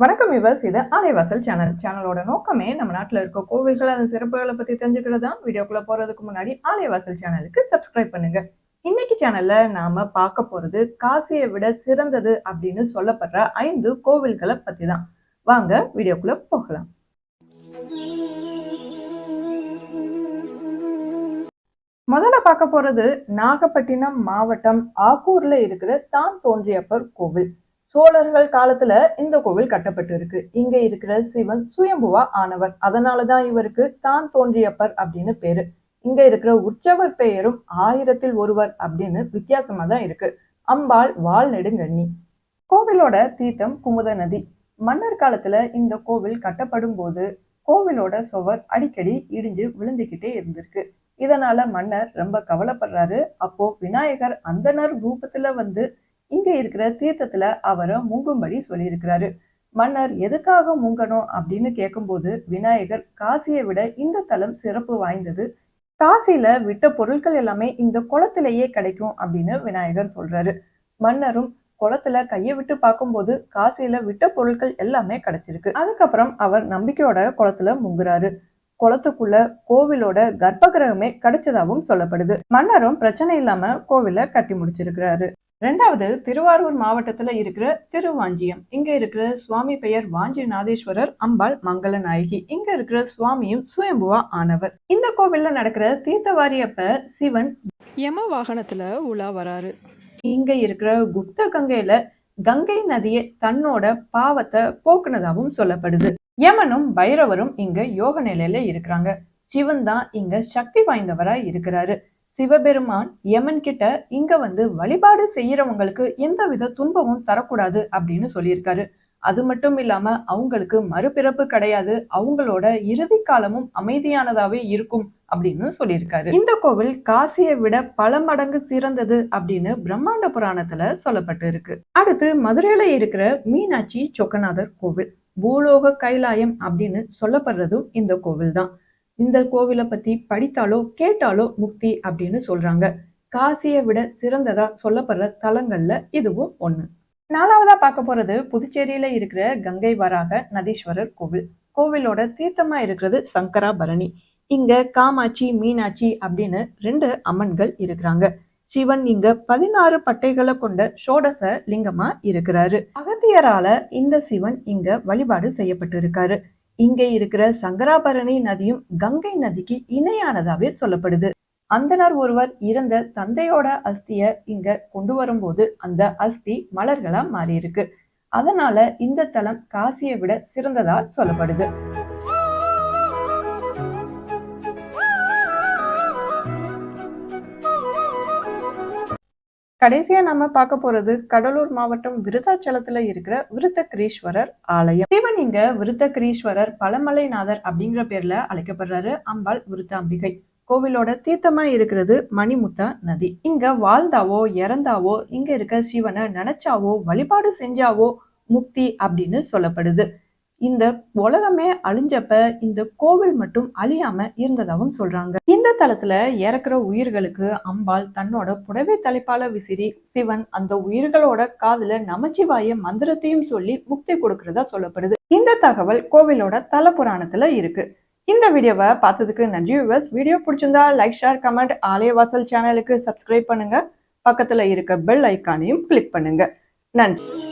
வணக்கம் விவர்ஸ் இது ஆலைவாசல் சேனல். சேனலோட நோக்கமே நம்ம நாட்டில் இருக்க கோவில்கள் அதன் சிறப்புகளை பத்தி தெரிஞ்சுக்கிறது தான் வீடியோக்குள்ள போறதுக்கு முன்னாடி ஆலைவாசல் சேனலுக்கு சப்ஸ்கிரைப் பண்ணுங்க. இன்னைக்கு சேனல்ல நாம பார்க்க போறது காசியை விட சிறந்தது அப்படின்னு சொல்லப்படுற ஐந்து கோவில்களை பத்தி தான் வாங்க வீடியோக்குள்ள போகலாம். முதல்ல பார்க்க போறது நாகப்பட்டினம் மாவட்டம் ஆக்கூர்ல இருக்கிற தான் தோன்றியப்பர் கோவில். சோழர்கள் காலத்துல இந்த கோவில் கட்டப்பட்டு இருக்கு இங்க இருக்கிற சிவன் சுயம்புவா ஆனவர். அதனாலதான் இவருக்கு தான் தோன்றியப்பர் அப்படின்னு பேரு. இங்க இருக்கிற உற்சவர் பெயரும் ஆயிரத்தில் ஒருவர் அப்படின்னு வித்தியாசமா தான் இருக்கு. அம்பாள் வால் நெடுங்கண்ணி. கோவிலோட தீர்த்தம் குமுத நதி. மன்னர் காலத்துல இந்த கோவில் கட்டப்படும் போது கோவிலோட சுவர் அடிக்கடி இடிஞ்சு விழுந்துகிட்டே இருந்திருக்கு. இதனால மன்னர் ரொம்ப கவலைப்படுறாரு. அப்போ விநாயகர் அந்தனர் ரூபத்துல வந்து இங்க இருக்கிற தீர்த்தத்துல அவரை முங்கும்படி சொல்லியிருக்கிறாரு. மன்னர் எதுக்காக முங்கணும்? அப்படின்னு கேட்கும்போது விநாயகர் காசியை விட இந்த தலம் சிறப்பு வாய்ந்தது. காசியில விட்ட பொருட்கள் எல்லாமே இந்த குளத்திலேயே கிடைக்கும் அப்படின்னு விநாயகர் சொல்றாரு. மன்னரும் குளத்துல கையை விட்டு பார்க்கும்போது காசியில விட்ட பொருட்கள் எல்லாமே கிடைச்சிருக்கு. அதுக்கப்புறம் அவர் நம்பிக்கையோட குளத்துல முங்குறாரு. குளத்துக்குள்ள கோவிலோட கர்ப்பகிரகமே கிடைச்சதாகவும் சொல்லப்படுது. மன்னரும் பிரச்சனை இல்லாம கோவில கட்டி முடிச்சிருக்கிறாரு. ரெண்டாவது திருவாரூர் மாவட்டத்துல இருக்கிற திருவாஞ்சியம். இங்க இருக்கிற சுவாமி பெயர் வாஞ்சிநாதேஸ்வரர் அம்பாள் மங்கள நாயகி இங்க இருக்கிற சுவாமியும் சுயம்புவா ஆனவர். இந்த கோவில்ல நடக்கிற தீர்த்தவாரியப்ப சிவன் யம வாகனத்துல உலா வராரு. இங்க இருக்கிற குப்த கங்கையில கங்கை நதியை தன்னோட பாவத்தை போக்குனதாகவும் சொல்லப்படுது. யமனும் பைரவரும் இங்க யோக நிலையில இருக்கிறாங்க. சிவன் தான் இங்க சக்தி வாய்ந்தவரா இருக்கிறாரு. சிவபெருமான் யமன் கிட்ட இங்க வந்து வழிபாடு செய்யறவங்களுக்கு எந்தவித துன்பமும் தரக்கூடாது அப்படின்னு சொல்லியிருக்காரு. அது மட்டும் இல்லாம அவங்களுக்கு மறுபிறப்பு கிடையாது. அவங்களோட இறுதி காலமும் அமைதியானதாவே இருக்கும் அப்படின்னு சொல்லியிருக்காரு. இந்த கோவில் காசியை விட பல மடங்கு சிறந்தது அப்படின்னு பிரம்மாண்ட புராணத்துல சொல்லப்பட்டு இருக்கு அடுத்து மதுரையில இருக்கிற மீனாட்சி சொக்கநாதர் கோவில். பூலோக கைலாயம் அப்படின்னு சொல்லப்படுறதும் இந்த கோவில் தான் இந்த கோவிலை பத்தி படித்தாலோ கேட்டாலோ முக்தி அப்படின்னு சொல்றாங்க. காசியை விட சிறந்ததா சொல்லப்படுற தலங்கள்ல இதுவும் ஒண்ணு. நாலாவதா பார்க்க போறது புதுச்சேரியில இருக்கிற கங்கை வராக நதீஸ்வரர் கோவில். கோவிலோட தீர்த்தமா இருக்கிறது சங்கராபரணி. இங்க காமாட்சி மீனாட்சி அப்படின்னு ரெண்டு அம்மன்கள் இருக்கிறாங்க. சிவன் இங்க பதினாறு பட்டைகளை கொண்ட ஷோடச லிங்கமா இருக்கிறாரு. அகத்தியரால இந்த சிவன் இங்க வழிபாடு செய்யப்பட்டு இருக்காரு இங்க இருக்கிற சங்கராபரணி நதியும் கங்கை நதிக்கு இணையானதாவே சொல்லப்படுது. அந்தனர் ஒருவர் இறந்த தந்தையோட அஸ்திய இங்க கொண்டு வரும்போது அந்த அஸ்தி மலர்களா மாறியிருக்கு. அதனால இந்த தலம் காசியை விட சிறந்ததா சொல்லப்படுது. கடைசியா நம்ம பார்க்க போறது கடலூர் மாவட்டம் விருதாச்சலத்துல இருக்கிற விருத்தகிரீஸ்வரர் ஆலயம். சிவன் இங்க விருத்தகிரீஸ்வரர் பழமலைநாதர் அப்படிங்கிற பேர்ல அழைக்கப்படுறாரு. அம்பாள் விருத்தாம்பிகை. கோவிலோட தீர்த்தமா இருக்கிறது மணிமுத்தா நதி. இங்க வாழ்ந்தாவோ இறந்தாவோ இங்க இருக்க சிவனை நினைச்சாவோ வழிபாடு செஞ்சாவோ முக்தி அப்படின்னு சொல்லப்படுது. இந்த உலகமே அழிஞ்சப்ப இந்த கோவில் மட்டும் அழியாம இருந்ததாகவும் சொல்றாங்க. இந்த தலத்துல இறக்குற உயிர்களுக்கு அம்பாள் தன்னோட புடவை தலைப்பால விசிறி சிவன் அந்த உயிர்களோட காதுல நமச்சிவாய மந்திரத்தையும் சொல்லி முக்தி கொடுக்கறதா சொல்லப்படுது. இந்த தகவல் கோவிலோட தல புராணத்துல இருக்கு. இந்த வீடியோவை பார்த்ததுக்கு நன்றி வியூவர்ஸ் வீடியோ பிடிச்சிருந்தா லைக் ஷேர் கமெண்ட் ஆலயவாசல் சேனலுக்கு சப்ஸ்கிரைப் பண்ணுங்க. பக்கத்துல இருக்க பெல் ஐக்கானையும் கிளிக் பண்ணுங்க. நன்றி.